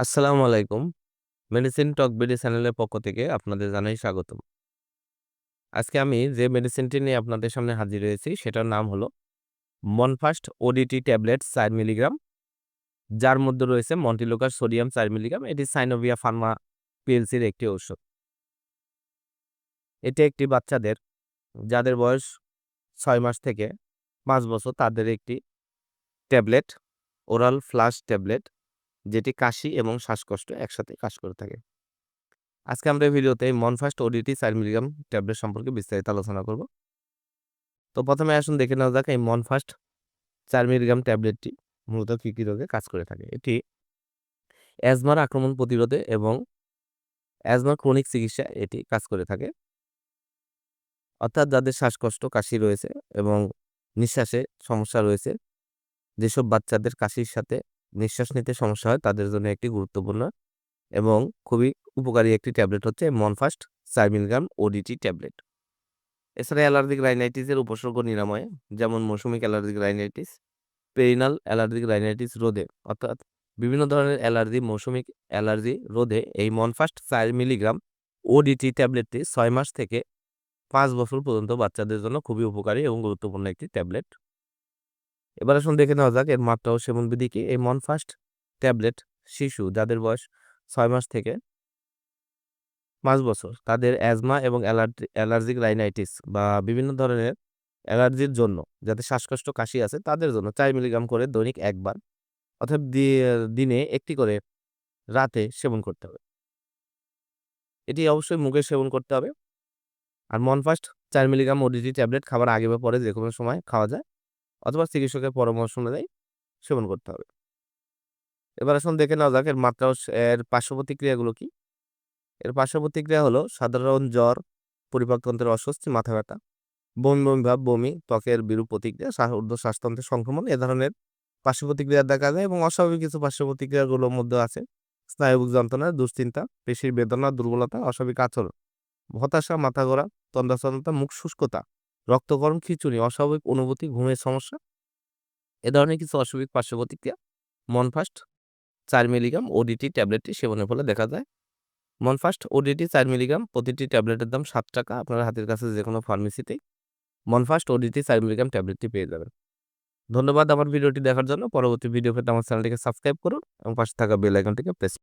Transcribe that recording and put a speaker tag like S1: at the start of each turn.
S1: আসসালামু আলাইকুম। মেডিসিন টক বিডি চ্যানেলের পক্ষ থেকে আপনাদের জানাই স্বাগতম। আজকে আমি যে মেডিসিনটি নিয়ে আপনাদের সামনে হাজির হয়েছি সেটার নাম হলো মনফাস্ট ওডিটি ট্যাবলেট চার মিলিগ্রাম যার মধ্যে রয়েছে মন্টিলোকার সোডিয়াম চার মিলিগ্রাম। এটি সাইনোভিয়া ফার্মা পিএলসির একটি ঔষধ। এটি একটি বাচ্চাদের যাদের বয়স ছয় মাস থেকে পাঁচ বছর তাদের একটি ট্যাবলেট, ওরাল ফ্লাশ ট্যাবলেট যেটি কাশি এবং শ্বাসকষ্ট একসাথে কাজ করে থাকে। আজকে আমরা এই ভিডিওতে মনফাস্ট ওডিটি চার মিলিগ্রাম ট্যাবলেট সম্পর্কে বিস্তারিত আলোচনা করব। তো প্রথমে আসুন দেখে নেওয়া যাক এই মনফাস্ট চার মিলিগ্রাম ট্যাবলেটটি মূলত কী, কী রোগে কাজ করে থাকে। এটি অ্যাজমার আক্রমণ প্রতিরোধে এবং অ্যাজমার ক্রনিক চিকিৎসা এটি কাজ করে থাকে। অর্থাৎ যাদের শ্বাসকষ্ট, কাশি রয়েছে এবং নিঃশ্বাসে সমস্যা রয়েছে, যেসব বাচ্চাদের কাশির সাথে নিঃশ্বাস নিতে সমস্যা হয় তাদের জন্য একটি গুরুত্বপূর্ণ এবং খুবই উপকারী একটি ট্যাবলেট হচ্ছে মনফাস্ট ৪ মিলিগ্রাম ওডিটি ট্যাবলেট। এছাড়া অ্যালার্জিক রাইনাইটিসের উপসর্গ নিরাময়ে যেমন মৌসুমিক allergic rhinitis, perennial allergic rhinitis রোধে অর্থাৎ বিভিন্ন ধরনের অ্যালার্জি, মৌসুমিক অ্যালার্জি রোধে এই মনফাস্ট ৪ মিলিগ্রাম ওডিটি ট্যাবলেটটি ছয় মাস থেকে পাঁচ বছর পর্যন্ত বাচ্চাদের জন্য খুবই উপকারী এবং গুরুত্বপূর্ণ একটি ট্যাবলেট। এবার আসুন দেখে নেওয়া যাক এর মাত্রা ও সেবনবিধি কি? এই মনফাস্ট ট্যাবলেট শিশু যাদের বয়স ছয় মাস থেকে পাঁচ বছর তাদের অ্যাজমা এবং অ্যালার্জি অ্যালার্জিক রাইনাইটিস বা বিভিন্ন ধরনের অ্যালার্জির জন্য যাদের শ্বাসকষ্ট, কাশি আছে তাদের জন্য চার মিলিগ্রাম করে দৈনিক একবার অর্থাৎ দিনে একটি করে রাতে সেবন করতে হবে। এটি অবশ্যই মুখে সেবন করতে হবে। আর মনফাস্ট চার মিলিগ্রাম ওডিটি ট্যাবলেট খাবার আগে বা পরে যে কোনো সময় খাওয়া যায় অথবা চিকিৎসকের পরামর্শ অনুযায়ী সেবন করতে হবে। এবার আসুন দেখে নেওয়া যাক এর মাত্রা এর পার্শ্ব প্রতিক্রিয়াগুলো কি? এর পার্শ্ব প্রতিক্রিয়া হলো সাধারণ জ্বর, পরিপাকতন্ত্রের অস্বস্তি, মাথা ব্যথা, বমি, বমি ভাব, বমি, ত্বকের বিরূপ প্রতিক্রিয়া, ঊর্ধ্ব শ্বাসতন্ত্রের সংক্রমণ এ ধরনের পার্শ্ব প্রতিক্রিয়া দেখা যায় এবং অস্বাভাবিক কিছু পার্শ্ব প্রতিক্রিয়াগুলোর মধ্যে আছে স্নায়বিক যন্ত্রণা, দুশ্চিন্তা, পেশির বেদনা, দুর্বলতা, অস্বাভাবিক আচরণ, হতাশা, মাথা ঘোরা, তন্দ্রাচ্ছন্নতা, মুখ শুষ্কতা, রক্তকরণ, খিচুড়ি অস্বাভাবিক অনুভূতি, ঘুমের সমস্যা এ ধরনের কিছু অস্বাভাবিক পার্শ্ব প্রতিক্রিয়া মনফাস্ট চার মিলিগ্রাম ওডিটি ট্যাবলেটটি সেবনের ফলে দেখা যায়। মনফাস্ট ওডিটি চার মিলিগ্রাম প্রতিটি ট্যাবলেটের দাম সাত টাকা আপনার হাতের কাছে যে কোনো ফার্মেসিতেই মনফাস্ট ওডিটি চার মিলিগ্রাম ট্যাবলেটটি পেয়ে যাবেন। ধন্যবাদ আমার ভিডিওটি দেখার জন্য। পরবর্তী ভিডিও পেতে আমার চ্যানেলটিকে সাবস্ক্রাইব করুন এবং পাশে থাকা বেল আইকনটিকে প্রেস